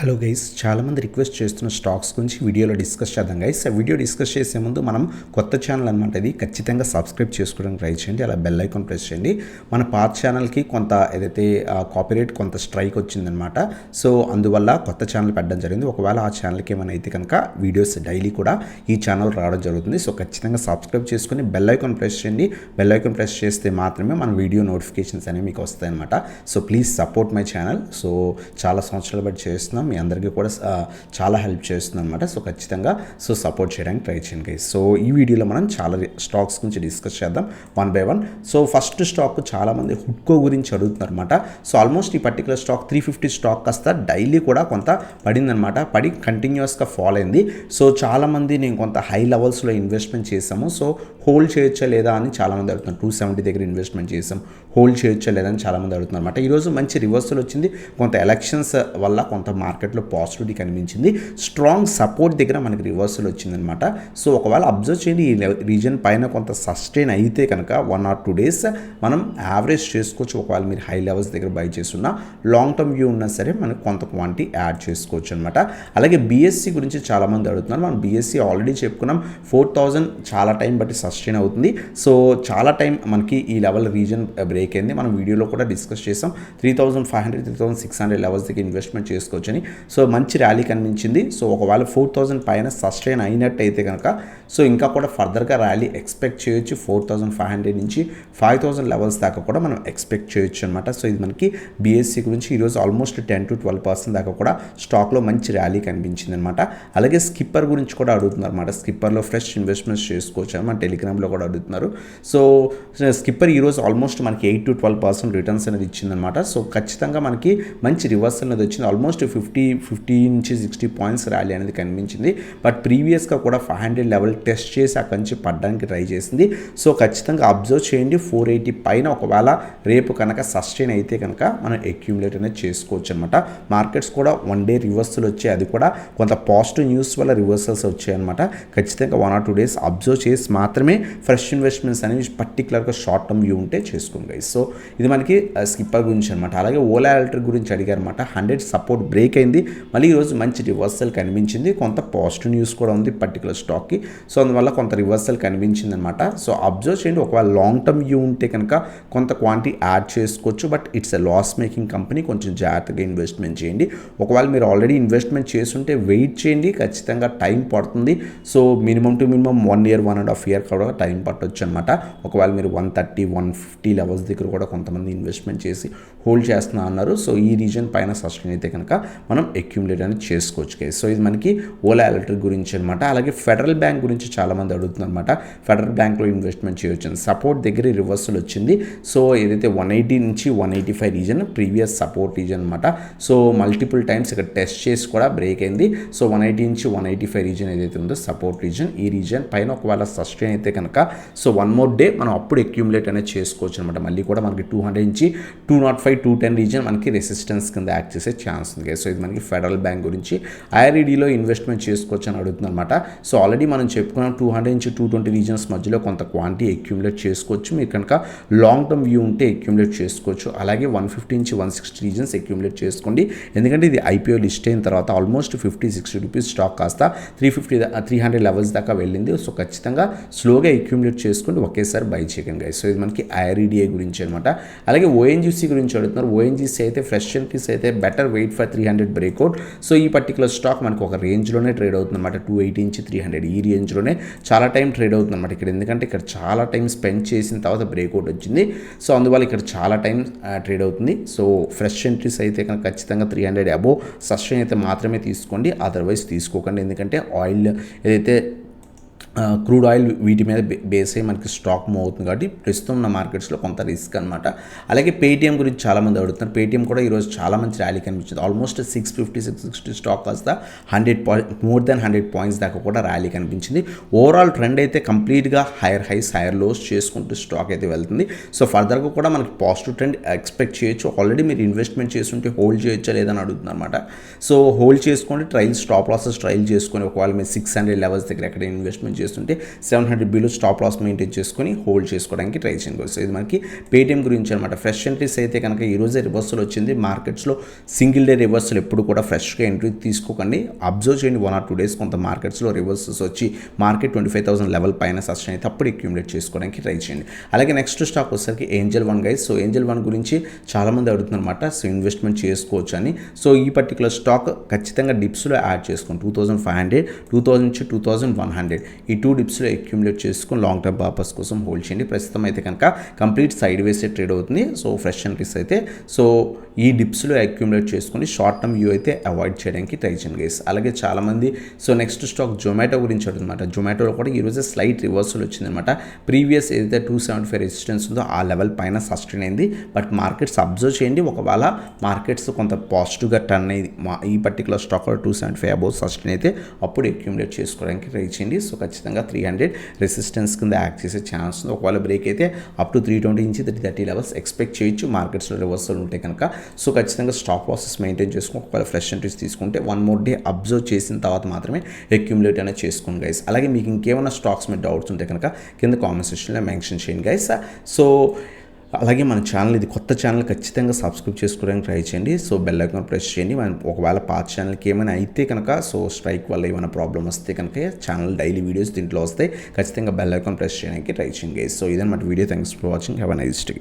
Hello guys చాలామంది request చేస్తున్న stocks గురించి వీడియోలో డిస్కస్ చేద్దాం గైస్ ఆ వీడియో డిస్కస్ చేసే ముందు మనం కొత్త ఛానల్ అనమాట ఇది. ఖచ్చితంగా సబ్స్క్రైబ్ చేసుకోవడానికి ట్రై చేయండి. అలా బెల్ ఐకాన్ ప్రెస్ చేయండి. మన పాత ఛానల్కి కొంత ఏదైతే కాపీరేట్ కొంత స్ట్రైక్ వచ్చిందనమాట సో అందువల్ల కొత్త ఛానల్ పెట్టడం జరిగింది. ఒకవేళ ఆ ఛానల్కి ఏమైనా అయితే కనుక వీడియోస్ డైలీ కూడా ఈ ఛానల్ రావడం జరుగుతుంది. సో ఖచ్చితంగా సబ్స్క్రైబ్ చేసుకుని బెల్ ఐకాన్ ప్రెస్ చేయండి. బెల్ ఐకాన్ ప్రెస్ చేస్తే మాత్రమే మన వీడియో నోటిఫికేషన్స్ అనేవి మీకు వస్తాయి అనమాట so please support my channel so చాలా సంవత్సరాలు బట్టి చేస్తున్నాం. మీ అందరికీ కూడా చాలా హెల్ప్ చేస్తుంది అనమాట సో ఖచ్చితంగా సో సపోర్ట్ చేయడానికి ట్రై చేయండి గైస్ సో ఈ వీడియోలో మనం చాలా స్టాక్స్ గురించి డిస్కస్ చేద్దాం one by one. So first stock చాలామంది హుడ్కో గురించి అడుగుతున్నారు అనమాట సో ఆల్మోస్ట్ ఈ particular stock three fifty stock కాస్త డైలీ కూడా కొంత పడిందనమాట పడి కంటిన్యూస్గా ఫాలో అయింది. సో చాలామంది నేను కొంత హై లెవెల్స్లో ఇన్వెస్ట్మెంట్ చేసాము సో హోల్డ్ చేయొచ్చా లేదా అని చాలామంది అడుగుతున్నారు. టూ సెవెంటీ దగ్గర ఇన్వెస్ట్మెంట్ చేసాం హోల్డ్ చేయొచ్చా లేదా అని చాలామంది అడుగుతున్నారు అనమాట ఈరోజు మంచి రివర్సల్ వచ్చింది. కొంత ఎలక్షన్స్ వల్ల కొంత మార్కెట్లో పాజిటివిటీ కనిపించింది. స్ట్రాంగ్ సపోర్ట్ దగ్గర మనకి రివర్సల్ వచ్చిందనమాట. సో ఒకవేళ అబ్జర్వ్ చేయండి ఈ రీజన్ పైన కొంత సస్టైన్ అయితే కనుక వన్ ఆర్ టూ డేస్ మనం యావరేజ్ చేసుకోవచ్చు. ఒకవేళ మీరు హై లెవెల్స్ దగ్గర బై చేస్తున్నా లాంగ్ టర్మ్ వ్యూ ఉన్నా సరే మనకు కొంత క్వాంటిటీ యాడ్ చేసుకోవచ్చు అనమాట. అలాగే బీఎస్సీ గురించి చాలామంది అడుగుతున్నారు. మనం బీఎస్సీ ఆల్రెడీ చెప్పుకున్నాం. ఫోర్ థౌజండ్ చాలా టైం బట్టి సస్టైన్ అవుతుంది. సో చాలా టైం మనకి ఈ లెవెల్ రీజన్ బ్రేక్ అయింది. మనం వీడియోలో కూడా డిస్కస్ చేసాం. Three thousand five hundred three thousand six hundred levels దగ్గర ఇన్వెస్ట్మెంట్ చేసుకోవచ్చని. సో మంచి ర్యాలీ కనిపించింది. సో ఒకవేళ ఫోర్ థౌసండ్ పైన సస్టైన్ అయినట్టయితే కనుక సో ఇంకా కూడా ఫర్దర్గా ర్యాలీ ఎక్స్పెక్ట్ చేయొచ్చు. ఫోర్ థౌసండ్ ఫైవ్ హండ్రెడ్ నుంచి ఫైవ్ థౌసండ్ లెవెల్స్ దాకా కూడా మనం ఎక్స్పెక్ట్ చేయొచ్చు అనమాట సో ఇది మనకి బీఎస్సీ గురించి ఈరోజు almost ten to twelve percent దాకా కూడా స్టాక్లో మంచి ర్యాలీ కనిపించింది అనమాట అలాగే స్కిప్పర్ గురించి కూడా అడుగుతున్నారు అనమాట స్కిప్పర్లో ఫ్రెష్ ఇన్వెస్ట్మెంట్స్ చేసుకోవచ్చు అని మన టెలిగ్రామ్లో కూడా అడుగుతున్నారు. సో స్కిప్పర్ ఈరోజు ఆల్మోస్ట్ మనకి eight to twelve percent returns అనేది ఇచ్చిందనమాట సో ఖచ్చితంగా మనకి మంచి రివర్సల్ అనేది వచ్చింది. ఆల్మోస్ట్ ఫిఫ్టీ ఫిఫ్టీ నుంచి సిక్స్టీ పాయింట్స్ ర్యాలీ అనేది కనిపించింది. బట్ ప్రీవియస్గా కూడా ఫైవ్ హండ్రెడ్ లెవెల్ టెస్ట్ చేసి అక్కడి నుంచి పడడానికి ట్రై చేసింది. సో ఖచ్చితంగా అబ్జర్వ్ చేయండి. ఫోర్ ఎయిటీ పైన ఒకవేళ రేపు కనుక సస్టైన్ అయితే కనుక మనం అక్యూములేట్ అనేది చేసుకోవచ్చు అనమాట మార్కెట్స్ కూడా వన్ డే రివర్సల్ వచ్చాయి. అది కూడా కొంత పాజిటివ్ న్యూస్ వల్ల రివర్సల్స్ వచ్చాయన్నమాట ఖచ్చితంగా one or two days observe చేసి మాత్రమే ఫ్రెష్ ఇన్వెస్ట్మెంట్స్ అనేవి పర్టికులర్గా షార్ట్ టర్మ్ వ్యూ ఉంటే చేసుకోండి సో ఇది మనకి స్కిప్పర్ గురించి అనమాట అలాగే ఓలా ఎలక్ట్రిక్ గురించి అడిగారన్నమాట. హండ్రెడ్ సపోర్ట్ బ్రేక్ అయింది మళ్ళీ ఈరోజు మంచి రివర్సల్ కనిపించింది. కొంత పాజిటివ్ న్యూస్ కూడా ఉంది పర్టికులర్ స్టాక్కి. సో అందువల్ల కొంత రివర్సల్ కనిపించింది అనమాట సో అబ్జర్వ్ చేయండి. ఒకవేళ లాంగ్ టర్మ్ వ్యూ ఉంటే కనుక కొంత క్వాంటిటీ యాడ్ చేసుకోవచ్చు. But it's a loss making company కొంచెం జాగ్రత్తగా ఇన్వెస్ట్మెంట్ చేయండి. ఒకవేళ మీరు ఆల్రెడీ ఇన్వెస్ట్మెంట్ చేస్తుంటే వెయిట్ చేయండి. ఖచ్చితంగా టైం పడుతుంది. So minimum to minimum one year one and half year కూడా టైం పట్టవచ్చు అనమాట ఒకవేళ మీరు one thirty one fifty levels దగ్గర కూడా కొంతమంది ఇన్వెస్ట్మెంట్ చేసి హోల్డ్ చేస్తున్నా అన్నారు. సో ఈ రీజన్ పైన సస్టైన్ అయితే కనుక మనం అక్యుములేట్ అనేది చేసుకోవచ్చు కేసు సో ఇది మనకి ఓలా ఎలక్ట్రిక్ గురించి అనమాట అలాగే ఫెడరల్ బ్యాంక్ గురించి చాలామంది అడుగుతున్నారు ఫెడరల్ బ్యాంక్లో ఇన్వెస్ట్మెంట్ చేయొచ్చు సపోర్ట్ దగ్గర రివర్సల్ వచ్చింది. సో ఏదైతే వన్ ఎయిటీ నుంచి one eighty five region previous support region అనమాట సో మల్టిపుల్ టైమ్స్ ఇక్కడ టెస్ట్ చేసి కూడా బ్రేక్ అయింది. సో వన్ ఎయిటీ నుంచి వన్ ఎయిటీ ఫైవ్ రీజన్ ఏదైతే ఉందో సపోర్ట్ రీజన్ ఈ రీజన్ పైన ఒకవేళ సస్టైన్ అయితే కనుక సో వన్ మోర్ డే మనం అప్పుడు అక్యుములేట్ అనేది చేసుకోవచ్చు అనమాట మళ్ళీ కూడా మనకి టూ హండ్రెడ్ నుంచి two nought five two ten region మనకి రెసిస్టెన్స్ కింద యాక్ట్ చేసే ఛాన్స్ ఉంది సో ఇది మనకి ఫెడరల్ బ్యాంక్ గురించి ఐఆర్ఈడిలో ఇన్వెస్ట్మెంట్ చేసుకోవచ్చు అని అడుగుతుంది అనమాట సో ఆల్రెడీ మనం చెప్పుకున్నాం టూ హండ్రెడ్ నుంచి టూ ట్వంటీ రీజన్స్ మధ్యలో కొంత క్వాంటిటీ అక్యూములేట్ చేసుకోవచ్చు. మీరు కనుక లాంగ్ టర్మ్ వ్యూ ఉంటే అక్యూములేట్ చేసుకోవచ్చు. అలాగే వన్ ఫిఫ్టీ నుంచి వన్ సిక్స్టీ రీజన్స్ అక్యూములేట్ చేసుకోండి. ఎందుకంటే ఇది ఐపీఓ లిస్ట్ అయిన తర్వాత almost fifty sixty rupees stock కాస్త three fifty three hundred levels దాకా వెళ్ళింది. సో ఖచ్చితంగా స్లోగా అక్యూములేట్ చేసుకుని ఒకేసారి బై చేయకండి సో ఇది మనకి ఐఆర్ఈడిఐ గురించి అనమాట అలాగే ఓఎన్జీసీ గురించి అడుగుతున్నారు. ఓఎన్జీసీ అయితే ఫ్రెష్ ఎన్పీస్ అయితే better wait for three hundred breakout. So ఈ పర్టికులర్ స్టాక్ మనకు ఒక రేంజ్లోనే ట్రేడ్ అవుతుంది అనమాట టూ ఎయిటీ నుంచి త్రీ హండ్రెడ్ ఈ రేంజ్లోనే చాలా టైం ట్రేడ్ అవుతుంది అనమాట ఇక్కడ. ఎందుకంటే ఇక్కడ చాలా టైం స్పెండ్ చేసిన తర్వాత బ్రేక్అవుట్ వచ్చింది. సో అందువల్ల ఇక్కడ చాలా టైం ట్రేడ్ అవుతుంది. సో ఫ్రెష్ ఎంట్రీస్ అయితే కనుక ఖచ్చితంగా త్రీ హండ్రెడ్ అబోవ్. సస్టైన్ అయితే మాత్రమే తీసుకోండి. అదర్వైజ్ తీసుకోకండి. ఎందుకంటే ఆయిల్ ఏదైతే క్రూడ్ ఆయిల్ వీటి మీద బేస్ అయ్యి మనకి స్టాక్ మూవ్ అవుతుంది కాబట్టి ప్రస్తుతం ఉన్న మార్కెట్స్లో కొంత రిస్క్ అనమాట అలాగే పేటీఎం గురించి చాలామంది అడుగుతున్నారు. పేటీఎం కూడా ఈరోజు చాలా మంచి ర్యాలీ కనిపించింది. Almost six fifty six sixty stock కాస్త hundred point more than hundred points దాకా కూడా ర్యాలీ కనిపించింది. ఓవరాల్ ట్రెండ్ అయితే కంప్లీట్గా హైయర్ హైస్ హైయర్ లోస్ చేసుకుంటూ స్టాక్ అయితే వెళ్తుంది. సో ఫర్దర్గా కూడా మనకి పాజిటివ్ ట్రెండ్ ఎక్స్పెక్ట్ చేయొచ్చు. ఆల్రెడీ మీరు ఇన్వెస్ట్మెంట్ చేస్తుంటే హోల్డ్ చేయొచ్చా లేదని అడుగుతుంది అనమాట సో హోల్డ్ చేసుకోండి ట్రైల్ స్టాప్ లాసెస్ ట్రైల్ చేసుకొని ఒకవేళ మీరు సిక్స్ హండ్రెడ్ లెవెల్స్ దగ్గర ఎక్కడ ఇన్వెస్ట్మెంట్ చేసుకుంటే చేస్తుంటే seven hundred below stop loss maintain చేసుకొని హోల్డ్ చేసుకోవడానికి ట్రై చేయండి. ఇది మనకి పేటిఎం గురించి అనమాట ఫ్రెష్ ఎంట్రీస్ అయితే కనుక ఈ రోజే రివర్సల్ వచ్చింది. మార్కెట్స్లో సింగిల్ డే రివర్సల్ ఎప్పుడు కూడా ఫ్రెష్గా ఎంట్రీ తీసుకోకండి. అబ్జర్వ్ చేయండి వన్ ఆర్ టూ డేస్ కొంత మార్కెట్స్లో రివర్సల్స్ వచ్చి market twenty five thousand level పైన సస్టైన్ అయితే అప్పుడు అక్యూములేట్ చేసుకోవడానికి ట్రై చేయండి. అలాగే నెక్స్ట్ స్టాక్ వచ్చేసరికి Angel One guys so Angel One గురించి చాలామంది అడుగుతున్నారన్నమాట. సో ఇన్వెస్ట్మెంట్ చేసుకోవచ్చు అని. సో ఈ పర్టికులర్ స్టాక్ ఖచ్చితంగా డిప్స్లో యాడ్ చేసుకోండి two thousand five hundred two thousand నుంచి టూ థౌసండ్ వన్ హండ్రెడ్ ఈ టూ డిప్స్లో అక్యూములేట్ చేసుకుని లాంగ్ టర్మ్ పర్పస్ కోసం హోల్డ్ చేయండి. ప్రస్తుతం అయితే కనుక కంప్లీట్ సైడ్ వేసే ట్రేడ్ అవుతుంది. సో ఫ్రెష్ ఎంట్రీస్ అయితే. సో ఈ డిప్స్లో అక్యూములేట్ చేసుకొని షార్ట్ టర్మ్ వ్యూ అయితే అవాయిడ్ చేయడానికి ట్రై చేయండి గైస్ అలాగే చాలామంది సో నెక్స్ట్ స్టాక్ జొమాటో గురించి అడుగుతుందన్నమాట. జొమాటోలో కూడా ఈరోజు స్లైట్ రివర్సల్ వచ్చిందనమాట ప్రీవియస్ ఏదైతే టూ సెవెంటీ ఫైవ్ రెసిస్టెన్స్ ఉందో ఆ లెవెల్ పైన సస్టైన్ అయింది. బట్ మార్కెట్స్ అబ్జర్వ్ చేయండి. ఒకవేళ మార్కెట్స్ కొంత పాజిటివ్గా టర్న్ అయ్యి మా ఈ particular stock two seventy five above sustain అయితే అప్పుడు అక్యూములేట్ చేసుకోవడానికి ట్రై చేయండి. సో ఖచ్చితంగా ఖచ్చితంగా త్రీ హండ్రెడ్ రెసిస్టెన్స్ కింద యాక్ట్ చేసే ఛాన్స్ ఉంది. ఒకవేళ బ్రేక్ అయితే అప్ టు త్రీ ట్వంటీ నుంచి త్రీ థర్టీ లెవెల్స్ ఎక్స్పెక్ట్ చేయొచ్చు. మార్కెట్స్లో రివర్సల్ ఉంటే కనుక. సో ఖచ్చితంగా స్టాక్ లాసెస్ మెయింటైన్ చేసుకుని ఒకవేళ ఫ్రెష్ ఎంట్రీస్ తీసుకుంటే వన్ మోర్ డే అబ్జర్వ్ చేసిన తర్వాత మాత్రమే అక్యూములేట్ అనేది చేసుకోండి గైస్ అలాగే మీకు ఇంకేమైనా స్టాక్స్ మీద డౌట్స్ ఉంటే కనుక కింద కామెంట్ సెక్షన్లో మెన్షన్ చేయండి గైస్ సో అలాగే మన ఛానల్ ఇది కొత్త ఛానల్ ఖచ్చితంగా సబ్స్క్రైబ్ చేసుకోవడానికి ట్రై చేయండి. సో బెల్ ఐకాన్ ప్రెస్ చేయండి. మనం ఒకవేళ పాత ఛానల్కి ఏమైనా అయితే కనుక సో స్ట్రైక్ వల్ల ఏమైనా ప్రాబ్లం వస్తే కనుక ఛానల్ డైలీ వీడియోస్ దీంట్లో వస్తాయి. ఖచ్చితంగా బెల్ ఐకాన్ ప్రెస్ చేయడానికి ట్రై చేయండి సో ఇదన్నమాట video. Thanks for watching have a nice day